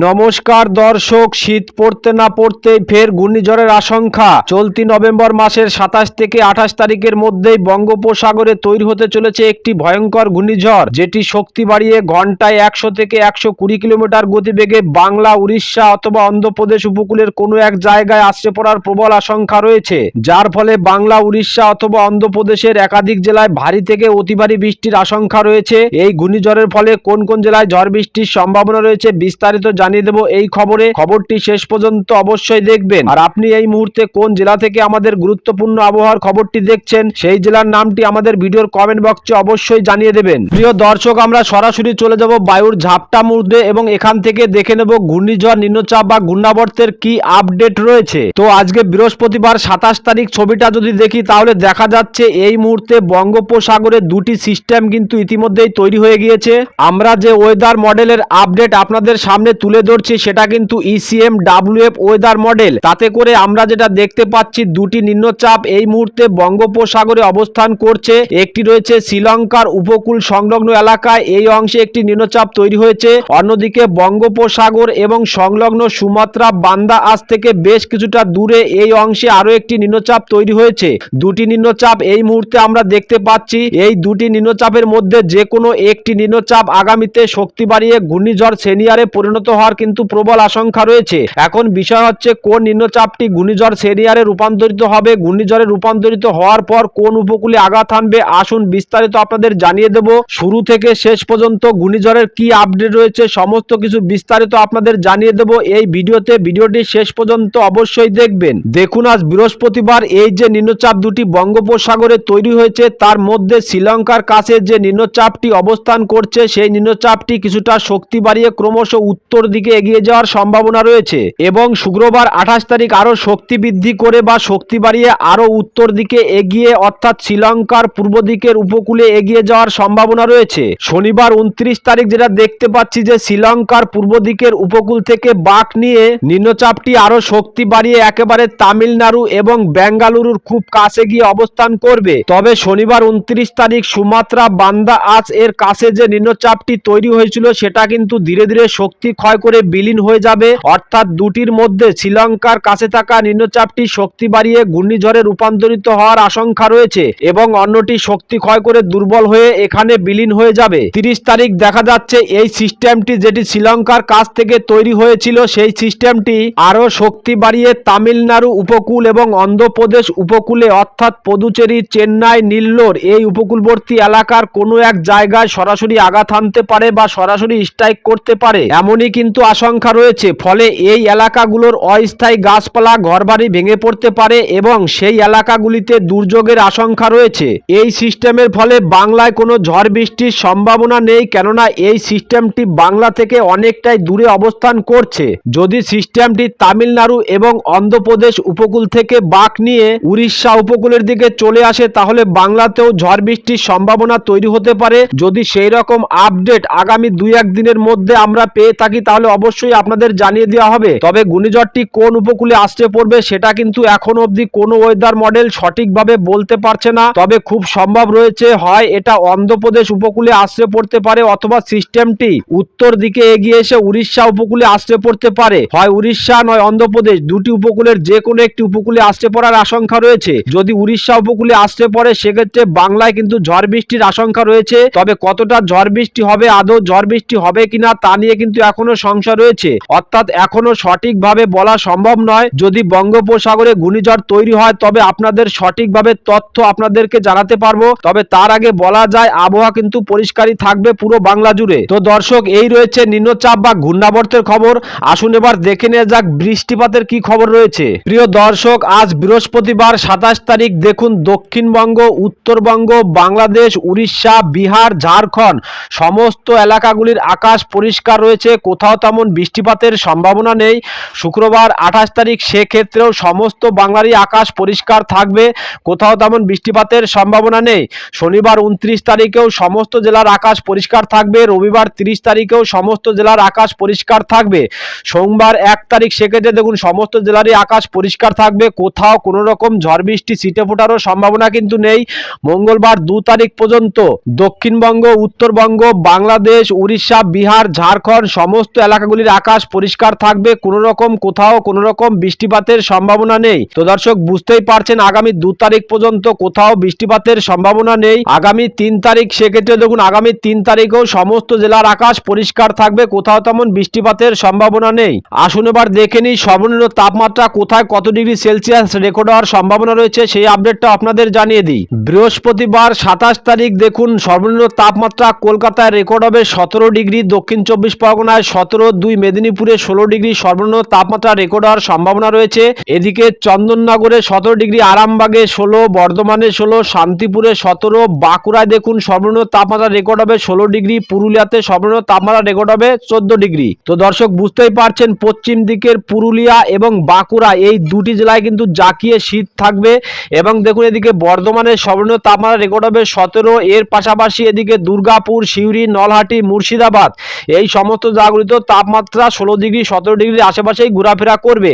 নমস্কার দর্শক, শীত পড়তে না পড়তেই ফের ঘূর্ণিঝড়ের আশঙ্কা। চলতি নভেম্বর মাসের সাতাশ থেকে আঠাশ তারিখের মধ্যেই বঙ্গোপসাগরে তৈরি হতে চলেছে একটি ভয়ঙ্কর ঘূর্ণিঝড়, যেটি শক্তি বাড়িয়ে ঘন্টায় একশো থেকে একশো কুড়ি কিলোমিটার গতিবেগে বাংলা, উড়িষ্যা অথবা অন্ধ্রপ্রদেশ উপকূলের কোনো এক জায়গায় আসছে পড়ার প্রবল আশঙ্কা রয়েছে। যার ফলে বাংলা, উড়িষ্যা অথবা অন্ধ্রপ্রদেশের একাধিক জেলায় ভারী থেকে অতি ভারী বৃষ্টির আশঙ্কা রয়েছে। এই ঘূর্ণিঝড়ের ফলে কোন কোন জেলায় ঝড় বৃষ্টির সম্ভাবনা রয়েছে বিস্তারিত জানিয়ে দেবো এই খবরে। খবরটি শেষ পর্যন্ত অবশ্যই দেখবেন। আর আপনি এই মুহূর্তে কোন জেলা থেকে আমাদের গুরুত্বপূর্ণ আবহাওয়ার খবরটি দেখছেন, সেই জেলার নামটি আমাদের ভিডিওর কমেন্ট বক্সে অবশ্যই জানিয়ে দেবেন। প্রিয় দর্শক, আমরা সরাসরি চলে যাব বায়ুর ঝাপটা মুহূর্তে এবং এখান থেকে দেখে নেব ঘূর্ণিঝড়, নিম্নচাপ বা ঘূর্ণাবর্তের কি আপডেট রয়েছে। তো আজকে বৃহস্পতিবার সাতাশ তারিখ, ছবিটা যদি দেখি তাহলে দেখা যাচ্ছে এই মুহূর্তে বঙ্গোপসাগরে দুটি সিস্টেম কিন্তু ইতিমধ্যেই তৈরি হয়ে গিয়েছে। আমরা যে ওয়েদার মডেলের আপডেট আপনাদের সামনে তুলে ধরছি, সেটা কিন্তু ইসিএম ডাব্লিউএফ ওয়েদার মডেল তাতে করে আমরা যেটা দেখতে পাচ্ছি, দুটি নিম্নচাপ এই মুহূর্তে বঙ্গোপসাগরে অবস্থান করছে। একটি রয়েছে শ্রীলঙ্কার উপকূল সংলগ্ন এলাকায়, এই অংশে একটি নিম্নচাপ তৈরি হয়েছে। অন্যদিকে বঙ্গোপসাগর এবং সংলগ্ন সুমাত্রা, বান্দা আজ থেকে বেশ কিছুটা দূরে, এই অংশে আরও একটি নিম্নচাপ তৈরি হয়েছে। দুটি নিম্নচাপ এই মুহূর্তে আমরা দেখতে পাচ্ছি। এই দুটি নিম্নচাপের মধ্যে যে কোনো একটি নিম্নচাপ আগামীতে শক্তি বাড়িয়ে ঘূর্ণিঝড় সেনিয়ারে পরিণত হওয়ার কিন্তু প্রবল আশঙ্কা রয়েছে। এখন বিষয় হচ্ছে, কোন নিম্নচাপটি ঘূর্ণিঝড় সেরিয়ারে রূপান্তরিত হবে, ঘূর্ণিঝড়ে রূপান্তরিত হওয়ার পর কোন উপকূলে আঘাত হানবে, আসুন বিস্তারিত আপনাদের জানিয়ে দেব। শুরু থেকে শেষ পর্যন্ত ঘূর্ণিঝড়ের কি আপডেট রয়েছে, সমস্ত কিছু বিস্তারিত আপনাদের জানিয়ে দেব। এই ভিডিওতে ভিডিওটি শেষ পর্যন্ত অবশ্যই দেখবেন। দেখুন, আজ বৃহস্পতিবার এই যে নিম্নচাপ দুটি বঙ্গোপসাগরে তৈরি হয়েছে, তার মধ্যে শ্রীলঙ্কার কাছে যে নিম্নচাপটি অবস্থান করছে, সেই নিম্নচাপটি কিছুটা শক্তি বাড়িয়ে ক্রমশ উত্তর দিকে এগিয়ে যাওয়ার সম্ভাবনা রয়েছে এবং শুক্রবার আঠাশ তারিখ আরও শক্তি বৃদ্ধি করে বা শক্তি বাড়িয়ে আরও উত্তর দিকে এগিয়ে অর্থাৎ শ্রীলঙ্কার পূর্ব দিকের উপকূলে এগিয়ে যাওয়ার সম্ভাবনা রয়েছে। শনিবার উনত্রিশ তারিখ যেটা দেখতে পাচ্ছি যে শ্রীলঙ্কার পূর্ব দিকের উপকূল থেকে বাক নিয়ে নিম্নচাপটি আরও শক্তি বাড়িয়ে একেবারে তামিলনাড়ু এবং বেঙ্গালুরুর খুব কাছে গিয়ে অবস্থান করবে। তবে শনিবার উনত্রিশ তারিখ সুমাত্রা বান্দা আজ এর কাছে যে নিম্নচাপটি তৈরি হয়েছিল সেটা কিন্তু ধীরে ধীরে শক্তি ক্ষয় করে বিলীন হয়ে যাবে। অর্থাৎ দুটির মধ্যে শ্রীলঙ্কার কাছে থাকা নিম্নচাপটি শক্তি বাড়িয়ে ঘূর্ণিঝড়ে রূপান্তরিত হওয়ার আশঙ্কা রয়েছে এবং অন্যটি শক্তি ক্ষয় করে দুর্বল হয়ে এখানে বিলীন হয়ে যাবে। তিরিশ তারিখ দেখা যাচ্ছে এই সিস্টেমটি যেটি শ্রীলঙ্কার কাছ থেকে তৈরি হয়েছিল, সেই সিস্টেমটি আরও শক্তি বাড়িয়ে তামিলনাড়ু উপকূল এবং অন্ধ্রপ্রদেশ উপকূলে, অর্থাৎ পদুচেরি, চেন্নাই, নীল্লোর এই উপকূলবর্তী এলাকার কোনো এক জায়গায় সরাসরি আঘাত হানতে পারে বা সরাসরি স্ট্রাইক করতে পারে। এমনই কিন্তু আশঙ্কা রয়েছে, ফলে এই এলাকাগুলোর অস্থায়ী গাছপালা ঘরবাড়ি ভেঙে পড়তে পারে এবং সেই এলাকাগুলিতে দুর্যোগের আশঙ্কা রয়েছে। এই সিস্টেমের ফলে বাংলায় কোনো ঝড় বৃষ্টির সম্ভাবনা নেই, কেননা এই সিস্টেমটি বাংলা থেকে অনেকটাই দূরে অবস্থান করছে। যদি সিস্টেমটি তামিলনাড়ু এবং অন্ধ্রপ্রদেশ উপকূল থেকে বাঁক নিয়ে উড়িষ্যা উপকূলের দিকে চলে আসে, তাহলে বাংলাতেও ঝড় বৃষ্টির সম্ভাবনা তৈরি হতে পারে। যদি সেই রকম আপডেট আগামী দুই এক দিনের মধ্যে আমরা পেয়ে থাকি তাহলে অবশ্যই আপনাদের জানিয়ে দেওয়া হবে। তবে ঘূর্ণিঝড়টি কোন উপকূলে আসতে পড়বে সেটা কিন্তু এখন অবধি কোনো ওয়েদার মডেল সঠিকভাবে বলতে পারছে না। তবে খুব সম্ভব রয়েছে, হয় এটা অন্ধ্রপ্রদেশ উপকূলে আসতে পড়তে পারে অথবা সিস্টেমটি উত্তর দিকে এগিয়ে এসে উড়িষ্যা উপকূলে আসতে পড়তে পারে। হয় উড়িষ্যা, নয় অন্ধ্রপ্রদেশ, দুটি উপকূলের যে কোনো একটি উপকূলে আসতে পড়ার আশঙ্কা রয়েছে। যদি উড়িষ্যা উপকূলে আসতে পড়ে, সেক্ষেত্রে বাংলায় কিন্তু ঝড় বৃষ্টির আশঙ্কা রয়েছে। তবে কতটা ঝড় বৃষ্টি হবে, আদৌ ঝড় বৃষ্টি হবে কিনা তা নিয়ে কিন্তু এখনও সংশয় রয়েছে। অর্থাৎ এখনও সঠিকভাবে বলা সম্ভব নয়। যদি বঙ্গোপসাগরে ঘূর্ণিঝড় তৈরি হয়, তবে আপনাদের সঠিকভাবে তথ্য আপনাদেরকে জানাতে পারব। তবে তার আগে বলা যায়, আবহাওয়া কিন্তু পরিষ্কারই থাকবে পুরো বাংলা জুড়ে। তো দর্শক, এই রয়েছে নিম্নচাপ বা ঘূর্ণাবর্তের খবর। আসুন এবার দেখে নেওয়া যাক, বৃষ্টিপাতের কি খবর রয়েছে। প্রিয় দর্শক, আজ বৃহস্পতিবার সাতাশ তারিখ, দেখুন দক্ষিণবঙ্গ, উত্তরবঙ্গ, বাংলাদেশ, উড়িষ্যা, বিহার, ঝাড়খণ্ড, সমস্ত এলাকাগুলির আকাশ পরিষ্কার রয়েছে। কোথাও তেমন বৃষ্টিপাতের সম্ভাবনা নেই। শুক্রবার আঠাশ তারিখ সেক্ষেত্রেও সমস্ত বাংলারই আকাশ পরিষ্কার থাকবে, কোথাও তেমন বৃষ্টিপাতের সম্ভাবনা নেই। শনিবার উনত্রিশ তারিখেও সমস্ত জেলার আকাশ পরিষ্কার থাকবে, রবিবার তিরিশ তারিখেও সমস্ত জেলার আকাশ পরিষ্কার থাকবে। সোমবার এক তারিখ সেক্ষেত্রে দেখুন, সমস্ত জেলারই আকাশ পরিষ্কার থাকবে, কোথাও কোনো রকম ঝড় বৃষ্টি, ছিটে ফোটারও সম্ভাবনা কিন্তু নেই। মঙ্গলবার দু তারিখ পর্যন্ত দক্ষিণবঙ্গ, উত্তরবঙ্গ, বাংলাদেশ, উড়িষ্যা, বিহার, ঝাড়খণ্ড, সমস্ত এলাকাগুলির আকাশ পরিষ্কার থাকবে, কোনো রকম কোথাও কোনো রকম বৃষ্টিপাতের সম্ভাবনা নেই। তো দর্শক, বুঝতেই পারছেন, আগামী দু তারিখ পর্যন্ত কোথাও বৃষ্টিপাতের সম্ভাবনা নেই। আগামী তিন তারিখ, সেক্ষেত্রে দেখুন, আগামী তিন তারিখেও সমস্ত জেলার আকাশ পরিষ্কার থাকবে, কোথাও তেমন বৃষ্টিপাতের সম্ভাবনা নেই। আসুন এবার দেখে নিই, সর্বনিম্ন তাপমাত্রা কোথায়, কত ডিগ্রি সেলসিয়াস রেকর্ড হওয়ার সম্ভাবনা রয়েছে, সেই আপডেটটা আপনাদের জানিয়ে দিই। বৃহস্পতিবার সাতাশ তারিখ, দেখুন, সর্বনিম্ন তাপমাত্রা কলকাতায় রেকর্ড হবে সতেরো ডিগ্রি, দক্ষিণ চব্বিশ পরগনায় সতেরো দুই মেদিনীপুরে ষোলো ডিগ্রি সর্বনিম্ন তাপমাত্রা রেকর্ড হওয়ার সম্ভাবনা রয়েছে। এদিকে চন্দননগরে সতেরো ডিগ্রি, আরামবাগে ষোলো, বর্ধমানে ষোলো, শান্তিপুরে সতেরো, বাঁকুড়ায় দেখুন সর্বনিম্ন তাপমাত্রা রেকর্ড হবে ষোলো ডিগ্রি, পুরুলিয়াতে সর্বনিম্ন তাপমাত্রা রেকর্ড হবে চোদ্দ ডিগ্রি। তো দর্শক, বুঝতেই পারছেন পশ্চিম দিকের পুরুলিয়া এবং বাঁকুড়া এই দুটি জেলায় কিন্তু জাকিয়ে শীত থাকবে এবং দেখুন এদিকে বর্ধমানের সর্বনিম্ন তাপমাত্রা রেকর্ড হবে সতেরো, এর পাশাপাশি এদিকে দুর্গাপুর, সিউড়ি, নলহাটি, মুর্শিদাবাদ। এই সমস্ত জায়গাগুলিতেও তাপমাত্রা ষোলো ডিগ্রি, সতেরো ডিগ্রির আশেপাশেই ঘোরাফেরা করবে।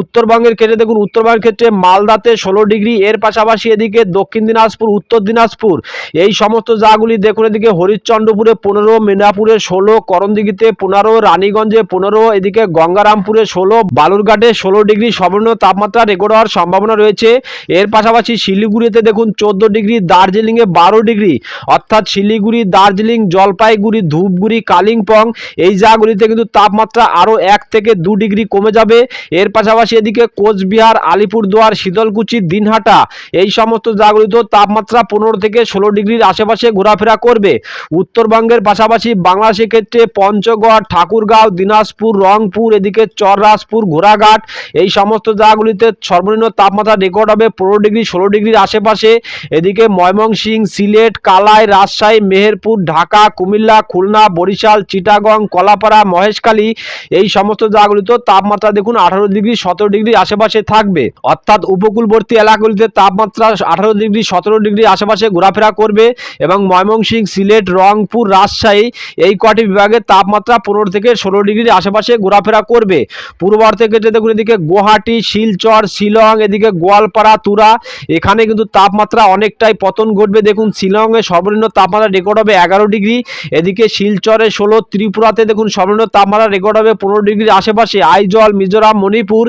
উত্তরবঙ্গের ক্ষেত্রে দেখুন, উত্তরবঙ্গের ক্ষেত্রে মালদাতে ষোলো ডিগ্রি, এর পাশাপাশি এদিকে দক্ষিণ দিনাজপুর, উত্তর দিনাজপুর। এই সমস্ত জায়গাগুলি দেখুন, এদিকে হরিশ্চন্দ্রপুরে পনেরো মিনাপুরে ষোলো, করণদিঘিতে পনেরো, রানীগঞ্জে পনেরো, এদিকে গঙ্গারামপুরে ষোলো, বালুরঘাটে ষোলো ডিগ্রি সর্বনিম্ন তাপমাত্রা রেকর্ড হওয়ার সম্ভাবনা রয়েছে। এর পাশাপাশি শিলিগুড়িতে দেখুন, চোদ্দ ডিগ্রি, দার্জিলিংয়ে বারো ডিগ্রি। অর্থাৎ শিলিগুড়ি, দার্জিলিং, জলপাইগুড়ি, ধূপগুড়ি, কালিম্পং এই জায়গাগুলিতে কিন্তু তাপমাত্রা আরও এক থেকে দু ডিগ্রি কমে যাবে। এর পাশাপাশি এদিকে কোচবিহার, আলিপুরদুয়ার, শীতলকুচি, দিনহাটা এই সমস্ত জায়গাগুলিতেও তাপমাত্রা পনেরো থেকে ষোলো ডিগ্রির আশেপাশে ঘোরাফেরা করবে। উত্তরবঙ্গের পাশাপাশি বাংলাদেশের ক্ষেত্রে পঞ্চগড়, ঠাকুরগাঁও, দিনাজপুর, রংপুর, এদিকে চররাজপুর, ঘোড়াঘাট এই সমস্ত জায়গাগুলিতে সর্বনিম্ন তাপমাত্রা রেকর্ড হবে পনেরো ডিগ্রি, ষোলো ডিগ্রির আশেপাশে। এদিকে ময়মনসিংহ, সিলেট, কালাই, রাজশাহী, মেহেরপুর, ঢাকা, কুমিল্লা, খুলনা, বরিশাল, চিটাগং, কলাপাড়া মহেশখালী এই সমস্ত জায়গাগুলিতেও তাপমাত্রা দেখুন আঠারো ডিগ্রি, সতেরো ডিগ্রি আশেপাশে থাকবে। অর্থাৎ উপকূলবর্তী এলাকাগুলিতে তাপমাত্রা আঠারো ডিগ্রি, সতেরো ডিগ্রি আশেপাশে ঘোরাফেরা করবে এবং ময়মনসিংহ, সিলেট, রংপুর, রাজশাহী এই কটি বিভাগের তাপমাত্রা পনেরো থেকে ষোলো ডিগ্রির আশেপাশে ঘোরাফেরা করবে। পূর্ব ভারতের ক্ষেত্রে দেখুন এদিকে গুয়াহাটি, শিলচর, শিলং, এদিকে গোয়ালপাড়া, তুরা, এখানে কিন্তু তাপমাত্রা অনেকটাই পতন ঘটবে। দেখুন শিলংয়ে সর্বনিম্ন তাপমাত্রা রেকর্ড হবে এগারো ডিগ্রি, এদিকে শিলচরে ষোলো, ত্রিপুরাতে দেখুন সর্বনিম্ন তাপমাত্রা রেকর্ড হবে পনেরো ডিগ্রির আশেপাশে। আইজল, মিজোরাম, মণিপুর,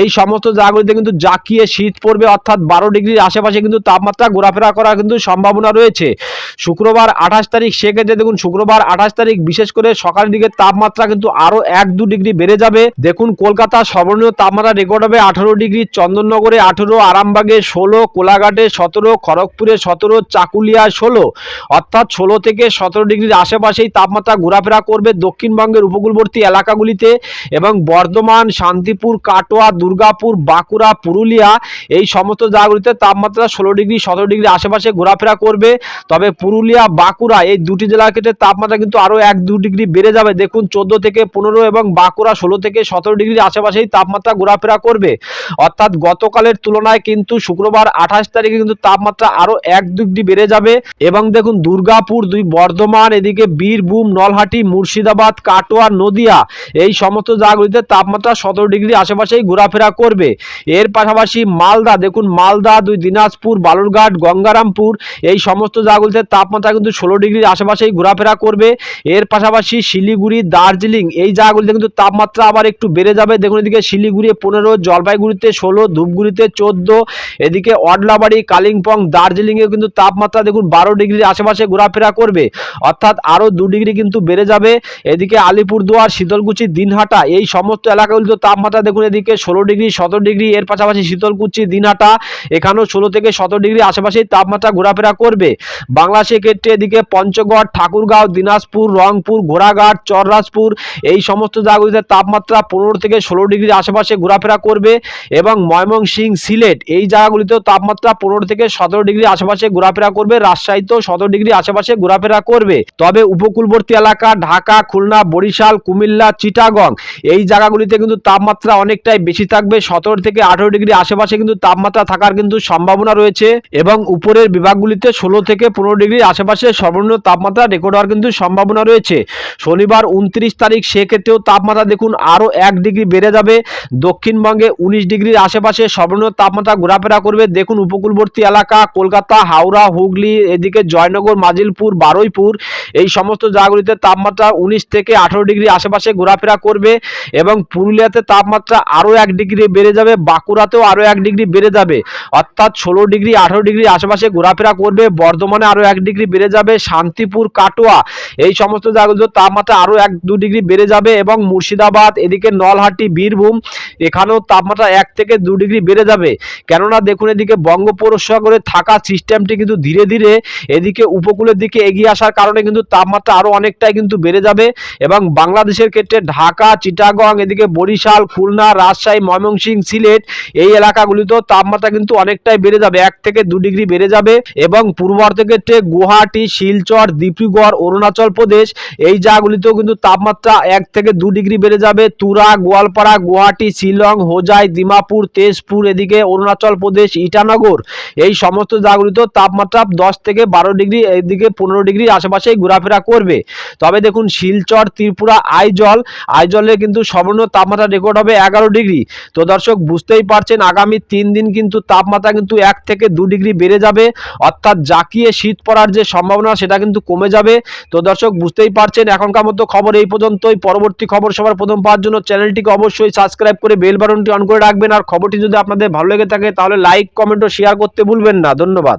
এই সমস্ত জায়গাগুলিতে কিন্তু জাকিয়ে শীত পড়বে, অর্থাৎ বারো ডিগ্রির আশেপাশে কিন্তু তাপমাত্রা ঘোরাফেরা করার কিন্তু সম্ভাবনা রয়েছে। শুক্রবার আঠাশ তারিখ, সেক্ষেত্রে দেখুন শুক্রবার আঠাশ তারিখ, বিশেষ করে সকালের দিকে তাপমাত্রা কিন্তু আরও এক দু ডিগ্রি বেড়ে যাবে। দেখুন কলকাতা সর্বনিম্ন তাপমাত্রা রেকর্ড হবে আঠারো ডিগ্রি, চন্দননগরে আঠেরো, আরামবাগে ষোলো, কোলাঘাটে সতেরো, খড়গপুরে সতেরো, চাকুলিয়া ষোলো। অর্থাৎ ষোলো থেকে সতেরো ডিগ্রির আশেপাশেই তাপমাত্রা ঘোরাফেরা করবে দক্ষিণবঙ্গের উপকূলবর্তী এলাকাগুলিতে এবং বর্ধমান, শান্তিপুর, কাটোয়া, দুর্গাপুর, বাঁকুড়া, পুরুলিয়া এই সমস্ত জায়গাগুলিতে তাপমাত্রা ষোলো ডিগ্রি, সতেরো ডিগ্রি আশেপাশে ঘোরাফেরা করবে। তবে পুরুলিয়া, বাঁকুড়া এই দুটি জেলার ক্ষেত্রে তাপমাত্রা কিন্তু আরও এক দু ডিগ্রি বেড়ে যাবে। দেখুন, চোদ্দ থেকে পনেরো এবং বাঁকুড়া ষোলো থেকে সতেরো ডিগ্রির আশেপাশেই তাপমাত্রা ঘোরাফেরা করবে। অর্থাৎ গতকালের তুলনায় কিন্তু শুক্রবার আঠাশ তারিখে কিন্তু তাপমাত্রা আরও এক ডিগ্রি বেড়ে যাবে। এবং দেখুন, দুর্গাপুর, দুই বর্ধমান, এদিকে বীরভূম, নলহাটি, মুর্শিদাবাদ, কাটোয়া নদিয়া। এই সমস্ত জায়গাগুলিতে তাপমাত্রা সতেরো ডিগ্রি আশেপাশেই ঘোরাফেরা করবে। এর পাশাপাশি মালদা, দেখুন মালদা, দুই দিনাজপুর, বালুরঘাট, গঙ্গারামপুর, এই সমস্ত জায়গাগুলিতে তাপমাত্রা কিন্তু ষোলো ডিগ্রির আশেপাশেই ঘোরাফেরা করবে। এর পাশাপাশি শিলিগুড়ি, দার্জিলিং, এই জায়গাগুলিতে কিন্তু তাপমাত্রা আবার একটু বেড়ে যাবে। দেখুন এদিকে শিলিগুড়ি পনেরো, জলপাইগুড়িতে ষোলো, ধূপগুড়িতে চোদ্দ, এদিকে অডলাবাড়ি, কালিম্পং দার্জিলিংয়ে কিন্তু তাপমাত্রা দেখুন বারো ডিগ্রির আশেপাশে ঘোরাফেরা করবে। অর্থাৎ আরও দু ডিগ্রি কিন্তু বেড়ে যাবে। এদিকে আলিপুরদুয়ার শীতলকুচি, দিনহাটা, এই সমস্ত এলাকাগুলিতে তাপমাত্রা দেখুন এদিকে ষোলো ডিগ্রি, সতেরো ডিগ্রি, এর পাশাপাশি শীতলকুচি, দিনহাটা, এখানেও ষোলো থেকে সতেরো ডিগ্রি আশেপাশেই তাপমাত্রা ঘোরাফেরা করবে। বাংলাদেশের ক্ষেত্রে এদিকে পঞ্চগড়, ঠাকুরগাঁও, দিনাজপুর, রংপুর, ঘোড়াঘাট, চররাজপুর, এই সমস্ত জায়গাগুলিতে তাপমাত্রা পনেরো থেকে ষোলো ডিগ্রির আশেপাশে ঘোরাফেরা করবে এবং ময়মনসিংহ সিলেট, এই জায়গাগুলিতেও তাপমাত্রা পনেরো থেকে সতেরো ডিগ্রি আশেপাশে ঘোরাফেরা করবে। রাজশাহীতেও সতেরো ডিগ্রি আশেপাশে ঘোরাফেরা করবে। তবে উপকূলবর্তী এলাকা, ঢাকা, খুলনা, বরিশাল কুমিল্লা, চিটাগং। এই জায়গাগুলিতে কিন্তু তাপমাত্রা অনেকটাই বেশি থাকবে। সতেরো থেকে আঠেরো ডিগ্রি আশেপাশে কিন্তু তাপমাত্রা থাকার কিন্তু সম্ভাবনা রয়েছে এবং উপরের বিভাগগুলিতে ষোলো থেকে পনেরো ডিগ্রি আশেপাশে সর্বনিম্ন তাপমাত্রা রেকর্ড হওয়ার কিন্তু সম্ভাবনা রয়েছে। শনিবার উনত্রিশ তারিখ, সেক্ষেত্রেও তাপমাত্রা দেখুন আরও এক ডিগ্রি বেড়ে যাবে। দক্ষিণবঙ্গে উনিশ ডিগ্রির আশেপাশে সর্বনিম্ন তাপমাত্রা ঘোরাফেরা করবে। দেখুন উপকূলবর্তী এলাকা, কলকাতা, হাওড়া, হুগলি, এদিকে জয়নগর, মাজিলপুর, বারুইপুর। এই সমস্ত জায়গাগুলিতে তাপমাত্রা উনিশ থেকে আঠেরো ডিগ্রি আশেপাশে ঘোরাফেরা করবে এবং পুরুলিয়াতে তাপমাত্রা আরও এক ডিগ্রি বেড়ে যাবে, বাঁকুড়াতেও আরও এক ডিগ্রি বেড়ে যাবে। অর্থাৎ ষোলো ডিগ্রি, আঠারো ডিগ্রি আশেপাশে ঘোরাফেরা করবে, বর্ধমানে আরও এক ডিগ্রি বেড়ে যাবে, শান্তিপুর, কাটোয়া, এই সমস্ত জায়গাগুলো তাপমাত্রা আরও এক দু ডিগ্রি বেড়ে যাবে এবং মুর্শিদাবাদ, এদিকে নলহাটি, বীরভূম, এখানেও তাপমাত্রা এক থেকে দু ডিগ্রি বেড়ে যাবে। কেননা দেখুন এদিকে বঙ্গোপসাগরে থাকা সিস্টেমটি কিন্তু ধীরে ধীরে এদিকে উপকূলের দিকে এগিয়ে আসার কারণে কিন্তু তাপমাত্রা আরও অনেকটাই কিন্তু বেড়ে যাবে এবং বাংলাদেশের ক্ষেত্রে ঢাকা, চিটাগং, এদিকে বরিশাল, খুলনা, রাজশাহী, ময়মনসিংহ, সিলেট এই এলাকাগুলিতেও তাপমাত্রা কিন্তু অনেকটাই বেড়ে যাবে। এক থেকে দু ডিগ্রি বেড়ে যাবে এবং পূর্ব ভারতের ক্ষেত্রে গুয়াহাটি, শিলচর, ডিব্রুগড়, অরুণাচল প্রদেশ এই জায়গাগুলিতেও কিন্তু তাপমাত্রা এক থেকে দু ডিগ্রি বেড়ে যাবে। তুরা, গোয়ালপাড়া, গুয়াহাটি, শিলং, হোজাই, দিমাপুর, তেজপুর, এদিকে অরুণাচল প্রদেশ, ইটানগর এই সমস্ত জায়গাগুলিতেও তাপমাত্রা দশ থেকে বারো ডিগ্রি, এদিকে পনেরো ডিগ্রি আশেপাশেই ঘোরাফেরা করবে। তবে দেখুন, শিলচর, ত্রিপুরা আইজল আইজলে কিন্তু সর্বনিম্ন তাপমাত্রা রেকর্ড হবে এগারো ডিগ্রি। তো দর্শক, বুঝতেই পারছেন, আগামী তিন দিন কিন্তু তাপমাত্রা কিন্তু এক থেকে দু ডিগ্রি বেড়ে যাবে। অর্থাৎ জাকিয়ে শীত পড়ার যে সম্ভাবনা, সেটা কিন্তু কমে যাবে। তো দর্শক, বুঝতেই পারছেন, এখনকার মতো খবর এই পর্যন্তই। পরবর্তী খবর সবার প্রথম পাওয়ার জন্য চ্যানেলটিকে অবশ্যই সাবস্ক্রাইব করে বেল বাটনটি অন করে রাখবেন। আর খবরটি যদি আপনাদের ভালো লেগে থাকে, তাহলে লাইক কমেন্ট ও শেয়ার করতে ভুলবেন না। ধন্যবাদ।